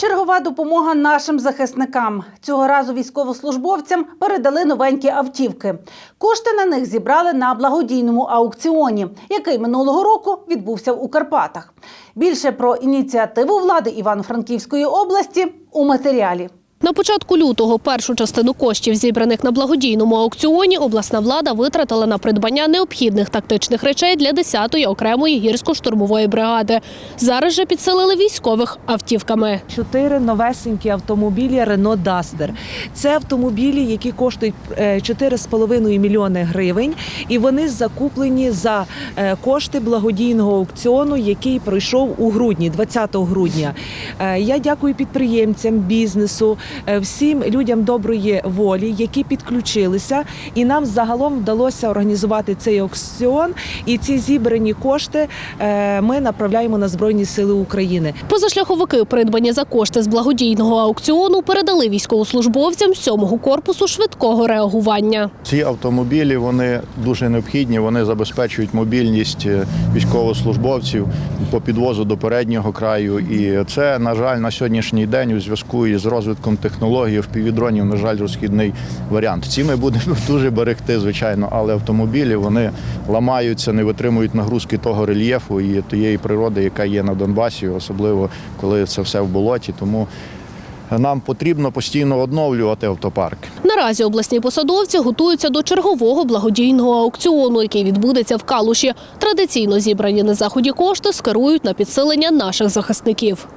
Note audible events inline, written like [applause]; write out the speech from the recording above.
Чергова допомога нашим захисникам. Цього разу військовослужбовцям передали новенькі автівки. Кошти на них зібрали на благодійному аукціоні, який минулого року відбувся у Карпатах. Більше про ініціативу влади Івано-Франківської області у матеріалі. На початку лютого першу частину коштів, зібраних на благодійному аукціоні, обласна влада витратила на придбання необхідних тактичних речей для 10-ї окремої гірсько-штурмової бригади. Зараз же підсилили військових автівками. Чотири новесенькі автомобілі Renault Duster. Це автомобілі, які коштують е, 4,5 мільйони гривень, і вони закуплені за е, кошти благодійного аукціону, який пройшов у грудні, 20 грудня. Е, Я дякую підприємцям, бізнесу, е, всім людям доброї волі, які підключилися, і нам загалом вдалося організувати цей аукціон. І ці зібрані кошти е, ми направляємо на Збройні Сили України. Позашляховики, придбані за кошти з благодійного аукціону, передали військовослужбовцям 7-го корпусу швидкого реагування. Ці автомобілі вони дуже необхідні. Вони забезпечують мобільність е, військовослужбовців по підвозу до переднього краю. І це, на жаль, на сьогоднішній день у зв'язку із розвитком технологій впівдронів, на жаль, розхідний варіант. Ці ми будемо [laughs] дуже берегти, звичайно, але автомобілі вони ламаються, не витримують нагрузки того рельєфу і тієї природи, яка є на Донбасі, особливо коли це все в болоті. Тому нам потрібно постійно оновлювати автопарк. Наразі обласні посадовці готуються до чергового благодійного аукціону, який відбудеться в Калуші. Традиційно зібрані на заході кошти скерують на підсилення наших захисників.